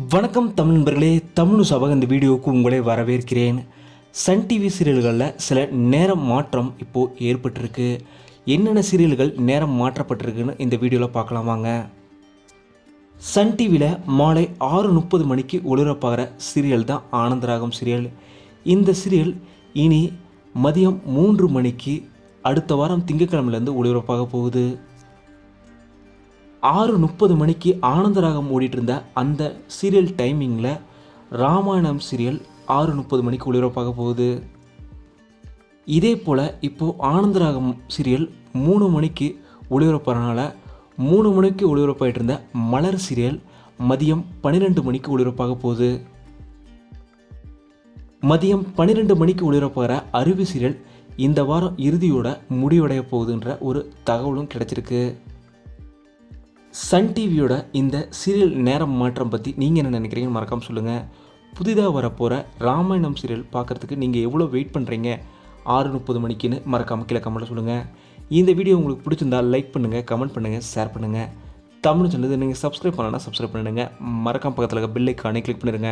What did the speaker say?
வணக்கம் தமிழ் நண்பர்களே தமிழ் சபக இந்த வீடியோவுக்கு உங்களை வரவேற்கிறேன். சன் டிவி சீரியல்களில் சில நேரம் மாற்றம் இப்போது ஏற்பட்டிருக்கு. என்னென்ன சீரியல்கள் நேரம் மாற்றப்பட்டிருக்குன்னு இந்த வீடியோவில் பார்க்கலாம் வாங்க. சன் டிவியில் மாலை ஆறு முப்பது மணிக்கு ஒளிபரப்பாகிற சீரியல் தான் ஆனந்தராகம் சீரியல். இந்த சீரியல் இனி மதியம் மூன்று மணிக்கு அடுத்த வாரம் திங்கட்கிழமையிலேருந்து ஒளிபரப்பாக போகுது. ஆறு முப்பது மணிக்கு ஆனந்தராகம் ஓடிட்டு இருந்த அந்த சீரியல் டைமிங்கில் ராமாயணம் சீரியல் ஆறு முப்பது மணிக்கு ஒளிபரப்பாக போகுது. இதே போல் இப்போது ஆனந்தராகம் சீரியல் மூணு மணிக்கு ஒளிபரப்புறனால மூணு மணிக்கு ஒளிபரப்பாயிட்டு இருந்த மலர் சீரியல் மதியம் பன்னிரெண்டு மணிக்கு ஒளிபரப்பாக போகுது. மதியம் பன்னிரெண்டு மணிக்கு ஒளிபரப்பாகிற அருவி சீரியல் இந்த வாரம் இறுதியோட முடிவடைய போகுதுன்ற ஒரு தகவலும் கிடைச்சிருக்கு. சன் டிவியோட இந்த சீரியல் நேரம் மாற்றம் பற்றி நீங்கள் என்ன நினைக்கிறீங்கன்னு மறக்காமல் சொல்லுங்கள் புதிதாக வரப்போகிற ராமாயணம் சீரியல் பார்க்குறதுக்கு நீங்கள் எவ்வளோ வெயிட் பண்ணுறீங்க ஆறு முப்பது மணிக்குன்னு மறக்காமல் கீழே கமெண்ட்டில் சொல்லுங்கள் இந்த வீடியோ உங்களுக்கு பிடிச்சிருந்தா லைக் பண்ணுங்கள் கமெண்ட் பண்ணுங்கள் ஷேர் பண்ணுங்கள் தமிழ் சொன்னது நீங்கள் சப்ஸ்கிரைப் பண்ணலன்னா சப்ஸ்கிரைப் பண்ணிடுங்க. மறக்காம பக்கத்தில் இருக்க பில்லைக்கானே கிளிக் பண்ணிடுங்க.